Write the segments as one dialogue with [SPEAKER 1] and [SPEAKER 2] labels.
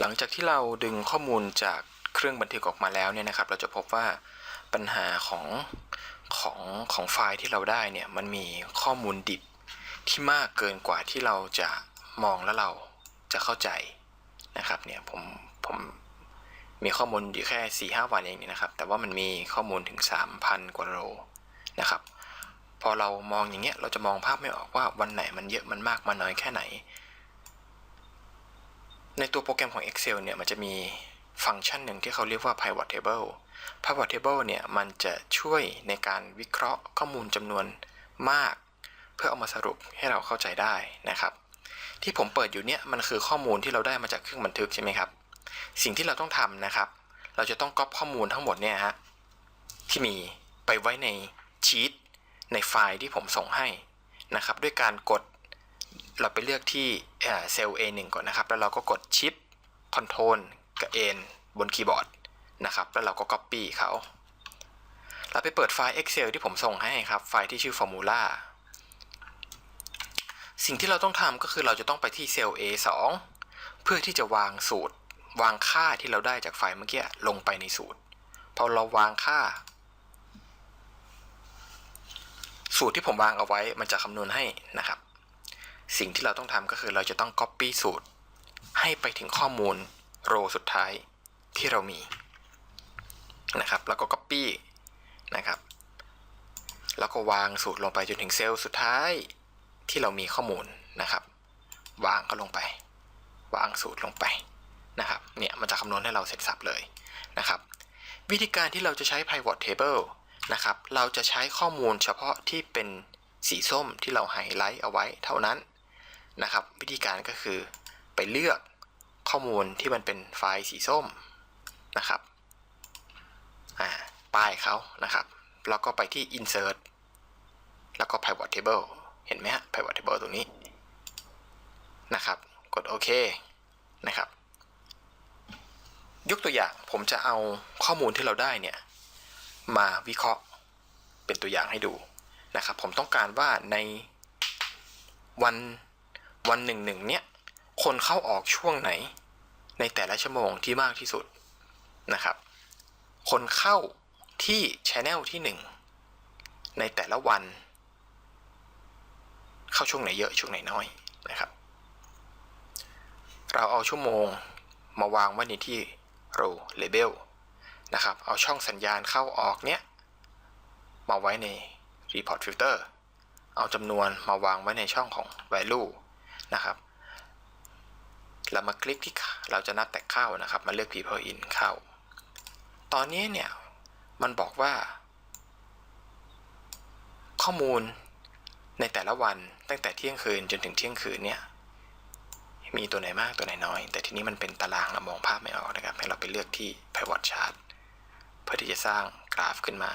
[SPEAKER 1] หลังจากที่เราดึงข้อมูลจากเครื่องบันทึกออกมาแล้วเนี่ยนะครับ เราจะพบว่าปัญหาของของของไฟล์ที่เราได้เนี่ยมันมีข้อมูลดิบที่มากเกินกว่าที่เราจะมองแล้วเราจะเข้าใจนะครับเนี่ยผมผมมีข้อมูลอยู่แค่4ีหวันเองเนี่ยนะครับ แต่ว่ามันมีข้อมูลถึง 3,000 กว่าโลนะครับ พอเรามองอย่างเงี้ยเราจะมองภาพไม่ออกว่าวันไหนมันเยอะมันมากมันน้อยแค่ไหน ในตัวโปรแกรมของ Excel เนี่ยมันจะมีฟังก์ชันหนึ่งที่เขาเรียกว่า pivot table pivot table เนี่ยมันจะช่วยในการวิเคราะห์ข้อมูลจำนวนมาก เพื่อเอามาสรุปให้เราเข้าใจได้นะครับ ที่ผมเปิดอยู่เนี่ยมันคือข้อมูลที่เราได้มาจากเครื่องบันทึกใช่ไหมครับ สิ่งที่เราต้องทำนะครับ เราจะต้องก๊อปข้อมูลทั้งหมดเนี่ยฮะที่มีไปไว้ในชีตในไฟล์ที่ผมส่งให้นะครับ ด้วยการกด เราไปเลือกที่เซลล์ A1 ก่อนนะครับ แล้วเราก็กด Shift Control กับ N บนคีย์บอร์ดนะครับ แล้วเราก็ Copy เขา เราไปเปิดไฟล์ Excel ที่ผมส่งให้ครับ ไฟล์ที่ชื่อ Formula สิ่งที่เราต้องทำก็คือเราจะต้องไปที่เซลล์ A2 เพื่อที่จะวางสูตร วางค่าที่เราได้จากไฟล์เมื่อกี้ลงไปในสูตร พอเราวางค่า สูตรที่ผมวางเอาไว้มันจะคำนวณให้นะครับ สิ่งที่เราต้องทำก็คือเราจะต้อง Copy สูตร ให้ไปถึงข้อมูลโรสุดท้ายที่เรามีนะครับ แล้วก็ Copy นะครับ แล้วก็วางสูตรลงไปจนถึงเซลล์สุดท้ายที่เรามีข้อมูลนะครับ วางก็ลงไป วางสูตรลงไปนะครับ เนี่ยมันจะคำนวณให้เราเสร็จสับเลยนะครับ วิธีการที่เราจะใช้ pivot table นะครับ เราจะใช้ข้อมูลเฉพาะที่เป็นสีส้มที่เราไฮไลท์เอาไว้เท่านั้น นะครับ วิธีการก็คือไปเลือกข้อมูลที่มันเป็นไฟล์สีส้มนะครับอ่าป้ายเขานะครับ แล้วก็ไปที่ insert แล้วก็ pivot table เห็นไหมฮะ pivot table ตรงนี้นะครับ กดโอเคนะครับ ยกตัวอย่างผมจะเอาข้อมูลที่เราได้เนี่ย มาวิเคราะห์เป็นตัวอย่างให้ดูนะครับ ผมต้องการว่าในวัน วันหนึ่งหนึ่งเนี่ยคนเข้าออกช่วงไหน ในแต่ละชั่วโมงที่มากที่สุดนะครับ คนเข้าที่ Channel ที่ 1 ในแต่ละวัน เข้าช่วงไหนเยอะช่วงไหนน้อยนะครับ เราเอาชั่วโมงมาวางไว้ในที่ row label นะครับ เอาช่องสัญญาณเข้าออกเนี้ย มาไว้ใน report filter เอาจำนวนมาวางไว้ในช่องของ value นะครับ เรามาคลิกที่เราจะนับแต่เข้านะครับ มาเลือก people in เข้า ตอนนี้เนี่ย มันบอกว่า ข้อมูลในแต่ละวันตั้งแต่เที่ยงคืนจนถึงเที่ยงคืนเนี่ยมีตัวไหนมากตัวไหนน้อย แต่ทีนี้มันเป็นตารางเรามองภาพไม่ออกนะครับ ให้เราไปเลือกที่ pivot chart เพื่อที่จะสร้างกราฟขึ้นมา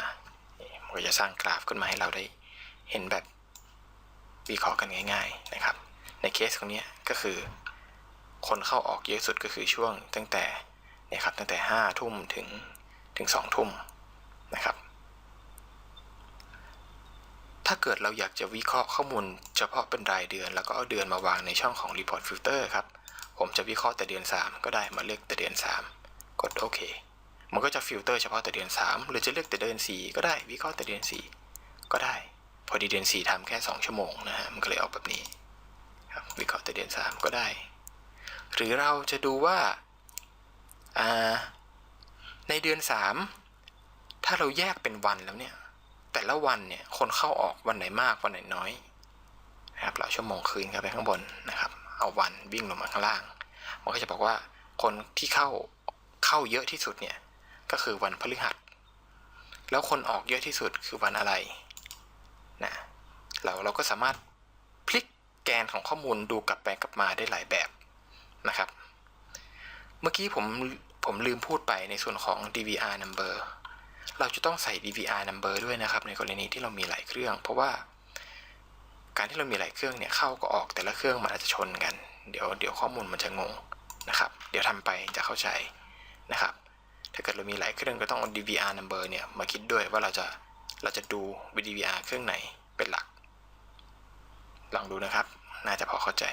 [SPEAKER 1] มันก็จะสร้างกราฟขึ้นมาให้เราได้เห็นแบบวิเคราะห์กันง่าย ๆ นะครับ ในเคสของนี้ก็คือ คนเข้าออกเยอะสุดก็คือช่วงตั้งแต่เนี่ยครับตั้งแต่ห้าทุ่มถึงถึงสองทุ่มนะครับ ถ้าเกิดเราอยากจะวิเคราะห์ข้อมูลเฉพาะเป็นรายเดือน แล้วก็เอาเดือนมาวางในช่องของ report filter ครับ ผมจะวิเคราะห์แต่เดือน 3 ก็ได้มาเลือกแต่เดือน 3 กดโอเคมันก็จะฟิลเตอร์เฉพาะแต่เดือน 3 หรือจะเลือกแต่เดือน 4 ก็ได้วิเคราะห์แต่เดือน 4 ก็ได้ พอดีเดือน 4ทำแค่ 2 ชั่วโมงนะฮะมันก็เลยออกแบบนี้ วิเคราะห์แต่เดือน3ก็ได้ หรือเราจะดูว่าาในเดือน3ถ้าเราแยกเป็นวันแล้วเนี่ย แต่ละวันเนี่ยคนเข้าออกวันไหนมากวันไหนน้อยนะครับเราชั่วโมงคืนเข้าไปข้างบนนะครับ เอาวันวิ่งลงมาข้างล่างมันก็จะบอกว่าคนที่เข้าเข้าเยอะที่สุดเนี่ยก็คือวันพฤหัส แล้วคนออกเยอะที่สุดคือวันอะไรนะเราเราก็สามารถ แกนของข้อมูลดูกลับไปกลับมาได้หลายแบบนะครับ เมื่อกี้ผมผมลืมพูดไปในส่วนของ DVR number เราจะต้องใส่ DVR number ด้วยนะครับ ในกรณีที่เรามีหลายเครื่อง เพราะว่าการที่เรามีหลายเครื่องเนี่ยเข้าก็ออกแต่ละเครื่องมันอาจจะชนกัน เดี๋ยวเดี๋ยวข้อมูลมันจะงงนะครับ เดี๋ยวทำไปจะเข้าใจนะครับ ถ้าเกิดเรามีหลายเครื่องก็ต้องเอา DVR number เนี่ยมาคิดด้วยว่าเราจะเราจะดู DVR เครื่องไหน ลองดูนะครับ น่าจะพอเข้าใจ